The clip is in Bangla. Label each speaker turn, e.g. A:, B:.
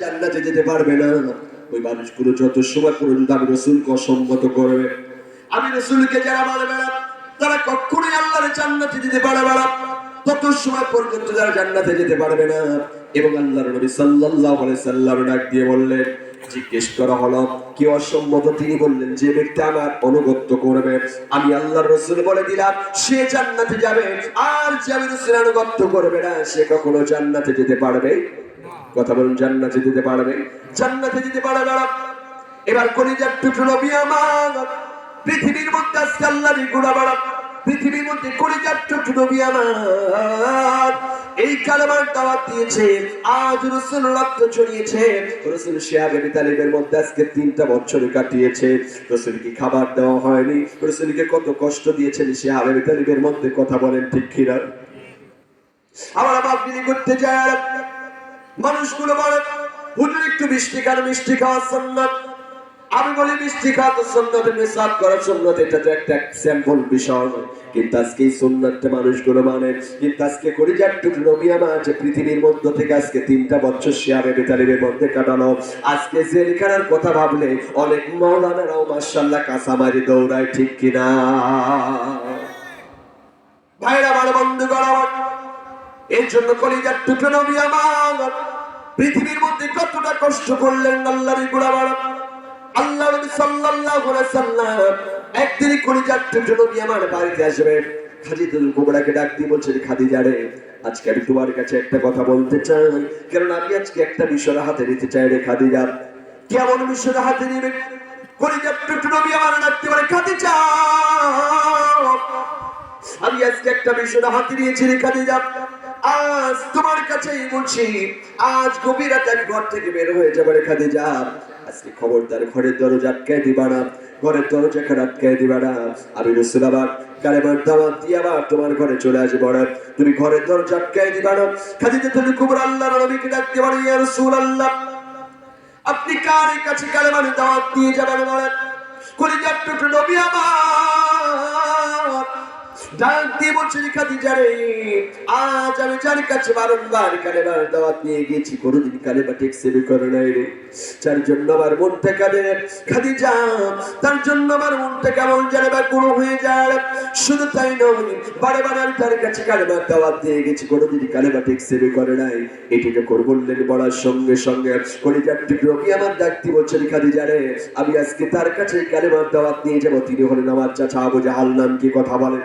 A: জান্নাতে যেতে পারবে না। ওই মানুষগুলো যত সময় পর্যন্ত আমি রসুলকে অসম্মত করবে, আমি রসুলকে যারা মানবে না, তারা কখনোই আল্লাহর জান্নাতে যেতে পারবে না। তত সময় পর্যন্ত যারা জান্নাতে যেতে পারবে না। এবং আল্লাহর নবী সাল্লাল্লাহু আলাইহি সাল্লাম ডাক দিয়ে বললেন জিজ্ঞেস করা হলো, কি অসম্মত তিনি বললেন, যে ব্যক্তি আমার অনুগত্য করবে, আমি আল্লাহর রসুল বলে দিলাম, সে জান্নাতে যাবে। আর যে আমি রসুল অনুগত্য করবে না, সে কখনো জান্নাতে যেতে পারবে? কথা বলুন, জান্নাতে যেতে পারবে? জান্নাতে যেতে পারবে না এবার কলিজার টুকরো নবী আমার পৃথিবীর মধ্যে আজকে আল্লাহরই গুণা বাড়া পৃথিবীর মধ্যে কলিজার টুকরো নবী আমার এই কালেমার দাওয়াত দিয়েছে আজ রসুল রক্ত ছড়িয়েছে। রসুল শিয়াবে তালিবের মধ্যে আজকে তিনটা বছর কাটিয়েছে। রসুলকে খাবার দেওয়া হয়নি, রসুলকে কত কষ্ট দিয়েছেন শিয়াবে তালিবের মধ্যে, কথা বলেন ঠিক কিনা? আমার বাপ বিলি করতে যায় মানুষগুলো বলে, হুজুর একটু মিষ্টি খান, মিষ্টি খাওয়া সন্ন্যত আমি বলি মিষ্টি খাওয়া তো সন্ন্যতের নিসাব করা সন্ন্যত এটা তো একটা স্যাম্পল বিষয়। কিন্তু আজকে এই সন্ন্যতটা মানুষগুলো মানে কিন্তু আজকে করি একটু নবী আমার যে পৃথিবীর মধ্য থেকে আজকে তিনটা বছর শিয়াবে বেতালিবের মধ্যে কাটানো আজকে জেলখানার কথা ভাবলে অনেক মৌলানারাও মার্শাল্লাহ কাঁচামারি দৌড়ায়, ঠিক কিনা? ভাইরা, আমার বন্ধু গড়াবার এর জন্য কলিজার টুকরো নবী আমার পৃথিবীর মধ্যে কতটা কষ্ট করলেন আল্লাহর গুড়াবার আল্লাহ নবী সাল্লাল্লাহু আলাইহি সাল্লাম একদিন কলিজার টুকরো নবী আমার বাড়িতে আসবে। খাদিজাতুল কুবরাকে ডাক দিয়ে বলছেন, খাদিজা রে, আজকে আমি তোমার কাছে একটা কথা বলতে চাই। কারণ আমি আজকে একটা বিষয় হাতে নিতে চাই রে, খাদিজা। কেমন বিষয় হাতে নিবে? কলিজার টুকরো নবী আমার ডাকতে পারে খাদিজা! আমি আজকে একটা বিষয় হাতে নিয়েছি রে যাব আজ তোমার কাছেই বলছি, আজ গভীর রাতে আমি ঘর থেকে বের হয়ে যাব দিয়ে যাব আজকে খবরদার ঘরের দরজা আটকায় দিবা না, ঘরের দরজা খান আটকায় দিবা না। আমি রসুল আবার কালেমার তোমার ঘরে চলে আসব তুমি ঘরের দরজা আটকায় দিবা না। খাদিতে তুমি কুবর আল্লাহ নবীকে ডাকতে রসুল আল্লাহ আপনি কার কাছে কালেমার দাওয়াত দিয়ে যাবেন বলেন? কলিজার টুকরো নবী আমার। ডাক দিয়ে বলছে খাদিজা রে আজ আমি যার কাছে বারংবার কালেমার দাওয়াত নিয়ে গেছি কোনোদিন কালেমা টেক সেবে করে নাই রে। যার জন্য আমার মনটা কাঁদে খাদিজা, তার জন্য আমার মনটা কেমন জানে বা কোনো হয়ে যায়। শুধু তাই নয়, বারে বারে আমি তার কাছে কালেমার দাওয়াত দিয়ে গেছি, কোনোদিন কালেমা টেক সেবে করে নাই। এটি যখন বললেন বলার সঙ্গে সঙ্গে। কলিজার টুকরো আমি আমার ডাকতি বলছেন খাদিজা রে আমি আজকে তার কাছে কালেমার দাওয়াত নিয়ে যাব। তিনি হলেন আমার চাচা আবু জাহাল নাম কি কথা বলেন।